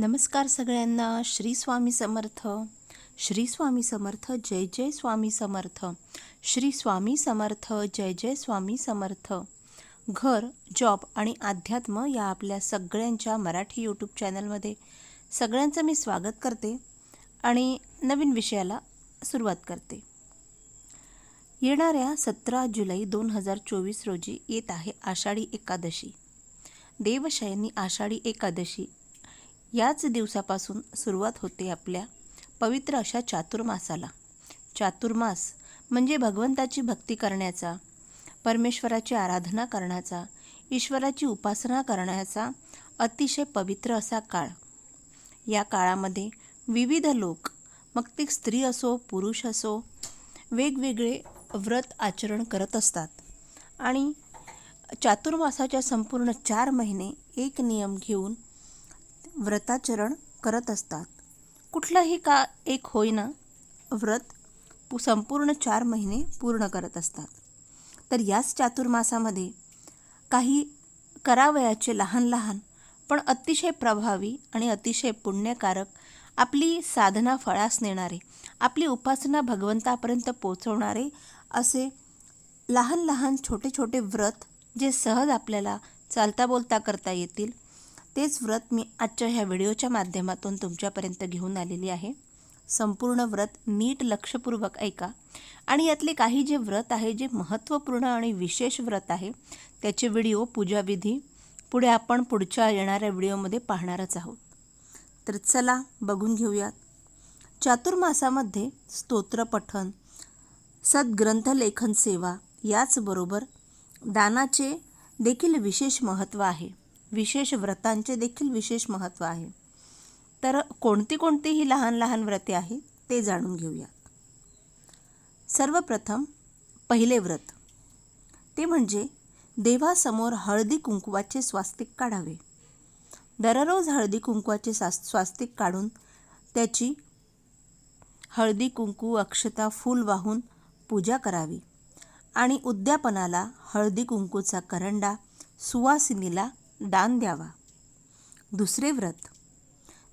नमस्कार सगळ्यांना. श्री स्वामी समर्थ. श्री स्वामी समर्थ. जय जय स्वामी समर्थ. श्री स्वामी समर्थ. जय जय स्वामी समर्थ. घर जॉब आणि अध्यात्म या आपल्या सगळ्यांच्या मराठी यूट्यूब चॅनलमध्ये सगळ्यांचं मी स्वागत करते आणि नवीन विषयाला सुरुवात करते. येणाऱ्या सतरा जुलै दोन हजार चोवीस रोजी येत आहे आषाढी एकादशी. देवशयनी आषाढी एकादशी याच दिवसापासून सुरुवात होते आपल्या पवित्र अशा चातुर्मासाला. चातुर्मास म्हणजे भगवंताची भक्ती करण्याचा परमेश्वराची आराधना करण्याचा ईश्वराची उपासना करण्याचा अतिशय पवित्र असा काळ. या काळामध्ये विविध लोक मग ते स्त्री असो पुरुष असो वेगवेगळे व्रत आचरण करत असतात. आणि चातुर्मासाच्या संपूर्ण चार महिने एक नियम घेऊन व्रताचरण करत असतात. कुठलंही का एक होईना व्रत पु- संपूर्ण चार महिने पूर्ण करत असतात. तर याच चातुर्मासामध्ये काही करावयाचे लहान लहान पण अतिशय प्रभावी आणि अतिशय पुण्यकारक आपली साधना फळास नेणारे आपली उपासना भगवंतापर्यंत पोचवणारे असे लहान लहान छोटे छोटे व्रत जे सहज आपल्याला चालता बोलता करता येतील तेच व्रत मी आजच्या ह्या व्हिडिओच्या माध्यमातून तुमच्यापर्यंत घेऊन आलेली आहे. संपूर्ण व्रत नीट लक्षपूर्वक ऐका. आणि यातले काही जे व्रत आहे जे महत्त्वपूर्ण आणि विशेष व्रत आहे त्याचे व्हिडिओ पूजाविधी पुढे आपण पुढच्या येणाऱ्या व्हिडिओमध्ये पाहणारच आहोत. तर चला बघून घेऊयात. चातुर्मासामध्ये स्तोत्रपठन सद्ग्रंथलेखन सेवा याचबरोबर दानाचे देखील विशेष महत्त्व आहे. विशेष व्रतांचे देखील विशेष महत्त्व आहे. तर कोणती कोणती ही लहान लहान व्रते आहेत ते जाणून घेऊयात. सर्वप्रथम पहिले व्रत. ते म्हणजे देवासमोर हळदी कुंकवाचे स्वास्तिक काढावे. दररोज हळदी कुंकवाचे सास स्वास्तिक काढून त्याची हळदी कुंकू अक्षता फूल वाहून पूजा करावी. आणि उद्यापनाला हळदी कुंकूचा करंडा सुवासिनीला दान द्यावा. दुसरे व्रत.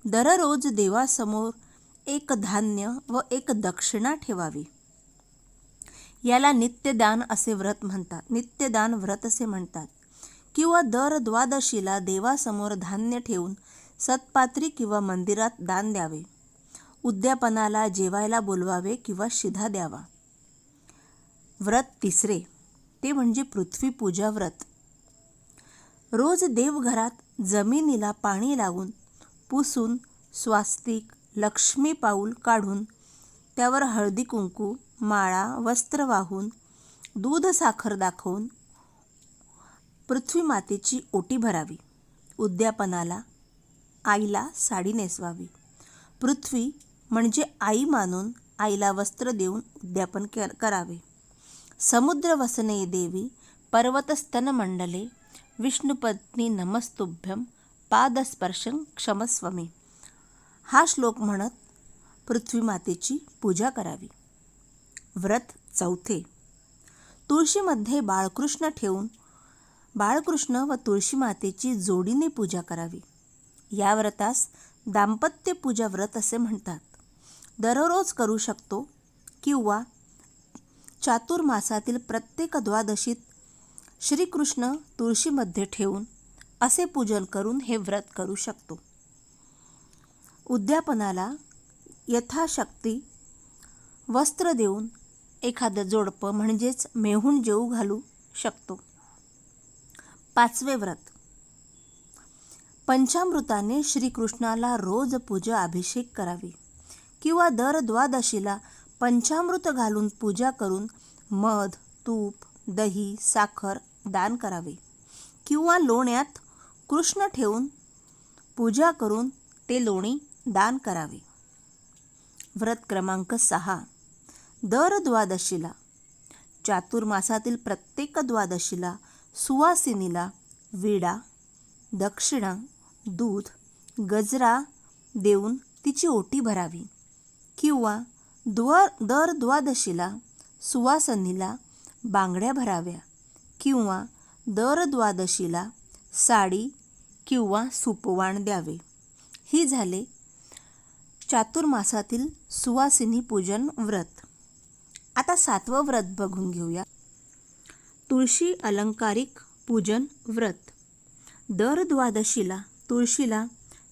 दररोज देवासमोर एक धान्य व एक दक्षिणा ठेवावी. याला नित्यदान असे व्रत म्हणतात. नित्यदान व्रत असे म्हणतात. किंवा दर द्वादशीला देवासमोर धान्य ठेवून सत्पात्री किंवा मंदिरात दान द्यावे. उद्यापनाला जेवायला बोलवावे किंवा शिधा द्यावा. व्रत तिसरे. ते म्हणजे पृथ्वीपूजा व्रत. रोज देवघरात जमिनीला पाणी लावून पुसून स्वास्तिक लक्ष्मी पाऊल काढून त्यावर हळदी कुंकू माळा वस्त्र वाहून दूध साखर दाखवून पृथ्वी मातेची ओटी भरावी. उद्यापनाला आईला साडी नेसवावी. पृथ्वी म्हणजे आई मानून आईला वस्त्र देऊन उद्यापन करावे. समुद्र वसने देवी पर्वतस्तन मंडले विष्णुपत्नी नमस्तुभ्यम पादस्पर्शं क्षमस्वमी. हा श्लोक म्हणत पृथ्वीमातेची पूजा करावी. व्रत चौथे. तुळशीमध्ये बाळकृष्ण ठेवून बाळकृष्ण व तुळशी मातेची जोडीने पूजा करावी. या व्रतास दाम्पत्य पूजा व्रत असे म्हणतात. दररोज करू शकतो किंवा चातुर्मासातील प्रत्येक द्वादशीत श्रीकृष्ण तुळशीमध्ये ठेवून असे पूजन करून हे व्रत करू शकतो. उद्यापनाला यथाशक्ती वस्त्र देऊन एखादं जोडपं म्हणजेच मेहून जेऊ घालू शकतो. पाचवे व्रत. पंचामृताने श्रीकृष्णाला रोज पूजा अभिषेक करावी किंवा दर द्वादशीला पंचामृत घालून पूजा करून मध तूप दही साखर दान करावे. किंवा लोण्यात कृष्ण ठेवून पूजा करून ते लोणी दान करावे. व्रत क्रमांक सहा. दर द्वादशीला चातुर्मासातील प्रत्येक द्वादशीला सुवासिनीला विडा दक्षिणा दूध गजरा देऊन तिची ओटी भरावी. किंवा द्व दर द्वादशीला सुवासिनीला बांगड्या भराव्या किंवा दर द्वादशीला साडी किंवा सुपवाण द्यावे. ही झाले चातुर्मासातील सुवासिनी पूजन व्रत. आता सातवं व्रत बघून घेऊया. तुळशी अलंकारिक पूजन व्रत. दर द्वादशीला तुळशीला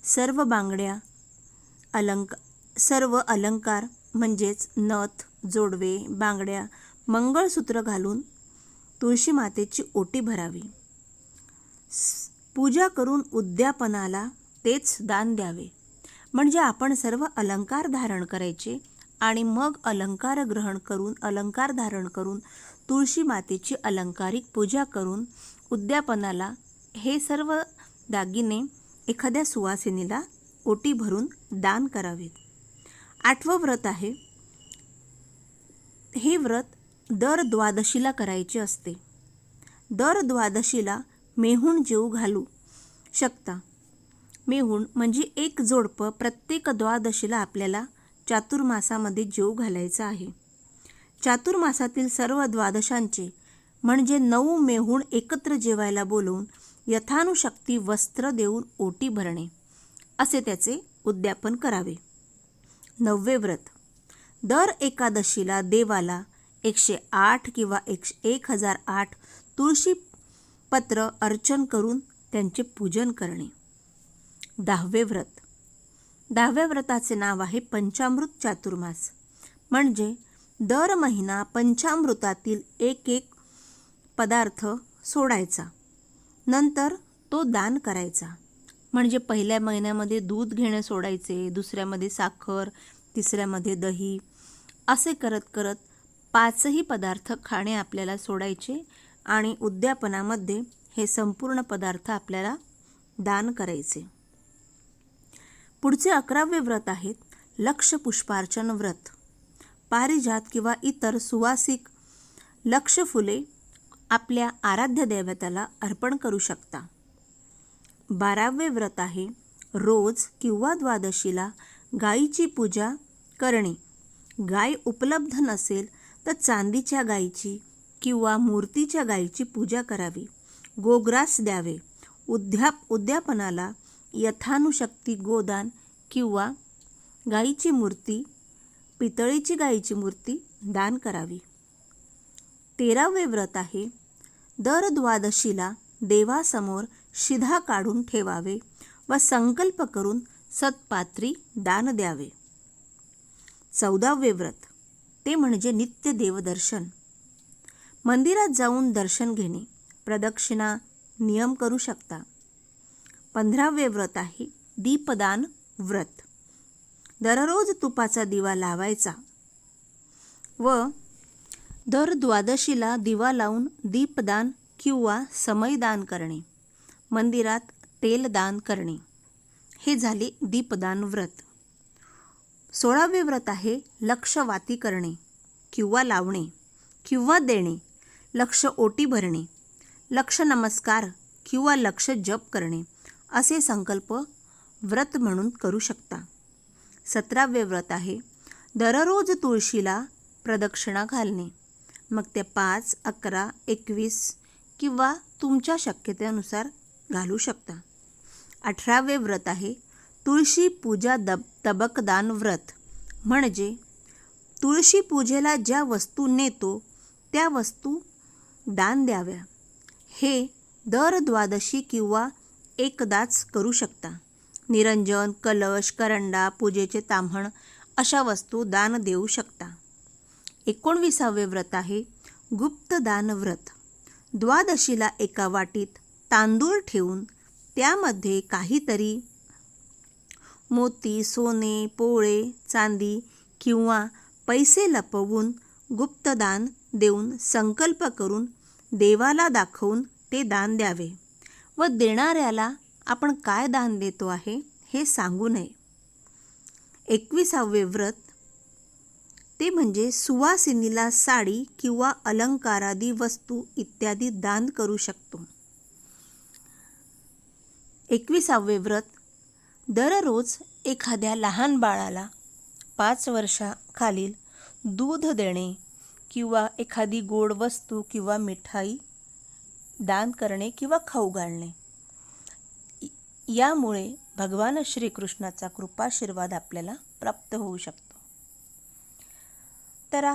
सर्व बांगड्या अलंक सर्व अलंकार म्हणजेच नथ जोडवे बांगड्या मंगळसूत्र घालून तुळशी मातेची ओटी भरावी. पूजा करून उद्यापनाला तेच दान द्यावे. म्हणजे आपण सर्व अलंकार धारण करायचे आणि मग अलंकार ग्रहण करून अलंकार धारण करून तुळशी मातेची अलंकारिक पूजा करून उद्यापनाला हे सर्व दागिने एखाद्या सुवासिनीला ओटी भरून दान करावेत. आठवं व्रत आहे. हे व्रत दर द्वादशीला करायचे असते. दर द्वादशीला मेहूण जेऊ घालू शकता. मेहूण म्हणजे एक जोडपं प्रत्येक द्वादशीला आपल्याला चातुर्मासामध्ये जेऊ घालायचा आहे. चातुर्मासातील सर्व द्वादशांचे म्हणजे नऊ मेहूण एकत्र जेवायला बोलवून यथानुशक्ती वस्त्र देऊन ओटी भरणे असे त्याचे उद्यापन करावे. नववे व्रत. दर एकादशीला देवाला एकशे आठ किंवा एकशे एक हजार आठ तुळशी पत्र अर्चन करून त्यांचे पूजन करणे. दहावे व्रत. दहाव्या व्रताचे नाव आहे पंचामृत चातुर्मास. म्हणजे दर महिना पंचामृतातील एक एक पदार्थ सोडायचा. नंतर तो दान करायचा. म्हणजे पहिल्या महिन्यामध्ये दूध घेणे सोडायचे दुसऱ्यामध्ये साखर तिसऱ्यामध्ये दही असे करत करत पाचही पदार्थ खाणे आपल्याला सोडायचे आणि उद्यापनामध्ये हे संपूर्ण पदार्थ आपल्याला दान करायचे. पुढचे अकरावे व्रत आहेत लक्ष पुष्पार्चन व्रत. पारिजात किंवा इतर सुवासिक लक्ष फुले आपल्या आराध्य दैवताला अर्पण करू शकता. बारावे व्रत आहे रोज किंवा द्वादशीला गायीची पूजा करणे. गाय उपलब्ध नसेल तर चांदीच्या गायीची किंवा मूर्तीच्या गायीची पूजा करावी. गोग्रास द्यावे. उद्याप उद्यापनाला यथानुशक्ती गोदान किंवा गायीची मूर्ती पितळीची गायीची मूर्ती दान करावी. तेरावे व्रत आहे. दर द्वादशीला देवासमोर शिधा काढून ठेवावे व संकल्प करून सत्पात्री दान द्यावे. चौदावे व्रत. ते म्हणजे नित्य देवदर्शन. मंदिरात जाऊन दर्शन घेणे प्रदक्षिणा नियम करू शकता. पंधरावे व्रत आहे दीपदान व्रत. दररोज तुपाचा दिवा लावायचा व दर द्वादशीला दिवा लावून दीपदान किंवा समयदान करणे. मंदिरात तेलदान करणे. हे झाले दीपदान व्रत. सोळावे व्रत आहे लक्षवाती करणे किंवा लावणे किंवा देणे लक्ष ओटी भरणे लक्ष नमस्कार किंवा लक्ष जप करणे असे संकल्प व्रत म्हणून करू शकता. सतरावे व्रत आहे दररोज तुळशीला प्रदक्षिणा घालणे. मग ते पाच अकरा एकवीस किंवा तुमच्या शक्यतेनुसार घालू शकता. अठरावे व्रत आहे तुळशी पूजा दब तबकदान व्रत. म्हणजे तुळशी पूजेला ज्या वस्तू नेतो त्या वस्तू दान द्याव्या. हे दर द्वादशी किंवा एकदाच करू शकता. निरंजन कलश करंडा पूजेचे ताम्हण अशा वस्तू दान देऊ शकता. एकोणविसावे व्रत आहे गुप्तदान व्रत. द्वादशीला एका वाटीत तांदूळ ठेवून त्यामध्ये काहीतरी मोती सोने पोळे चांदी किंवा पैसे लपवून गुप्तदान देऊन संकल्प करून देवाला दाखवून ते दान द्यावे व देणाऱ्याला आपण काय दान देतो आहे हे सांगू नये. एकविसावे व्रत. ते म्हणजे सुवासिनीला साडी किंवा अलंकारादी वस्तू इत्यादी दान करू शकतो. एकविसावे व्रत. दररोज एखाद्या लहान बाळाला पाच वर्षाखालील दूध देणे किंवा एखादी गोड वस्तू किंवा मिठाई दान करणे किंवा खाऊ घालणे. यामुळे भगवान श्रीकृष्णाचा कृपाशीर्वाद आपल्याला प्राप्त होऊ शकतो. तर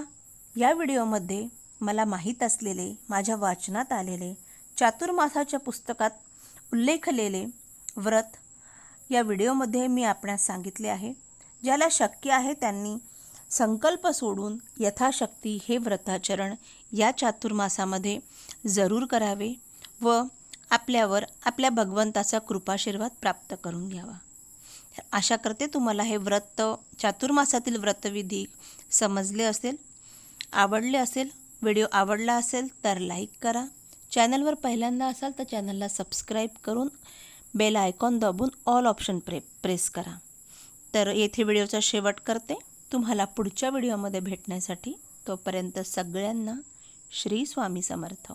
या व्हिडिओमध्ये मला माहीत असलेले माझ्या वाचनात आलेले चातुर्मासाच्या पुस्तकात उल्लेखलेले व्रत या व्हिडिओमध्ये मी आपणास सांगितले आहे. ज्याला शक्य आहे त्यांनी संकल्प सोडून यथाशक्ती हे व्रताचरण या चातुर्मासामध्ये जरूर करावे व आपल्यावर आपल्या भगवंताचा कृपाशीर्वाद प्राप्त करून घ्यावा. आशा करते तुम्हाला हे व्रत चातुर्मासातील व्रतविधी समजले असेल आवडले असेल व्हिडिओ आवडला असेल तर लाईक करा. चॅनलवर पहिल्यांदा असाल तर चॅनलला सबस्क्राईब करून बेल आयकॉन दाबून ऑल ऑप्शन प्रे प्रेस करा. तर येथे व्हिडिओचा शेवट करते. तुम्हाला पुढच्या व्हिडिओमध्ये भेटण्यासाठी तोपर्यंत सगळ्यांना श्री स्वामी समर्थ.